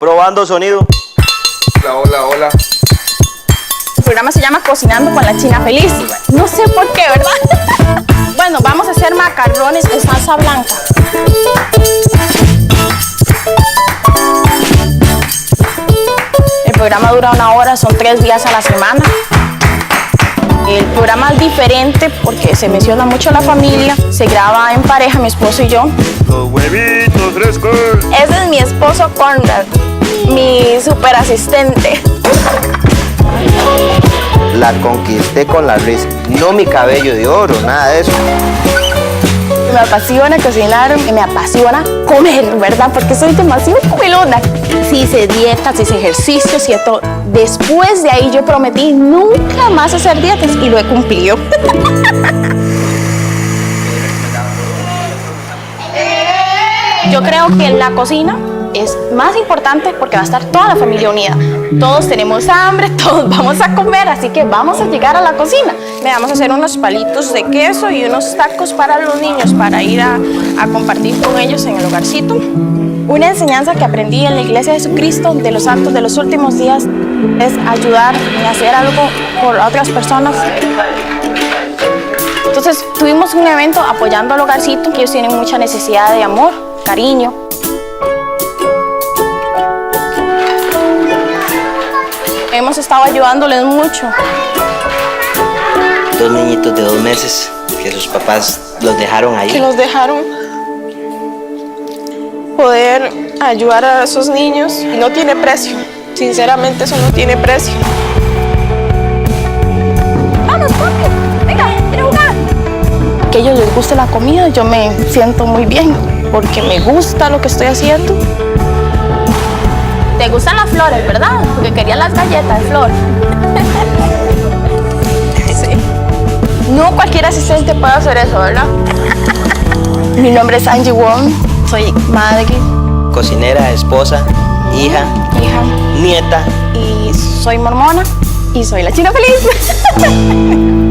Probando sonido. Hola, hola, hola. El programa se llama Cocinando con la China Feliz. No sé por qué, ¿verdad? Bueno, vamos a hacer macarrones de salsa blanca. El programa dura una hora, son tres días a la semana. El programa es diferente porque se menciona mucho la familia, se graba en pareja, mi esposo y yo. Los huevitos frescos. Es mi esposo Conrad, mi super asistente. La conquisté con la risa. No mi cabello de oro, nada de eso. Me apasiona cocinar, y me apasiona comer, ¿verdad? Porque soy demasiado comelona. Si hice dietas, hice ejercicios y todo. Después de ahí yo prometí nunca más hacer dietas y lo he cumplido. Yo creo que en la cocina es más importante porque va a estar toda la familia unida. Todos tenemos hambre, todos vamos a comer, así que vamos a llegar a la cocina. Vamos a hacer unos palitos de queso y unos tacos para los niños para ir a, a compartir con ellos en el hogarcito. Una enseñanza que aprendí en la Iglesia de Jesucristo de los Santos de los últimos días es ayudar y hacer algo por otras personas. Entonces tuvimos un evento apoyando al hogarcito, que ellos tienen mucha necesidad de amor, cariño. Hemos estado ayudándoles mucho. Dos niñitos de dos meses que sus papás los dejaron que ahí. nos dejaron poder ayudar a esos niños no tiene precio. Sinceramente eso no tiene precio. Vamos, papi, venga, quiero jugar. Que a ellos les guste la comida, yo me siento muy bien porque me gusta lo que estoy haciendo. Te gustan las flores, ¿verdad? Porque quería las galletas de flor. sí. No cualquier asistente puede hacer eso, ¿verdad? Mi nombre es Angie Wong, soy madre, Cocinera, esposa, hija, hija nieta. y soy mormona y soy la china feliz.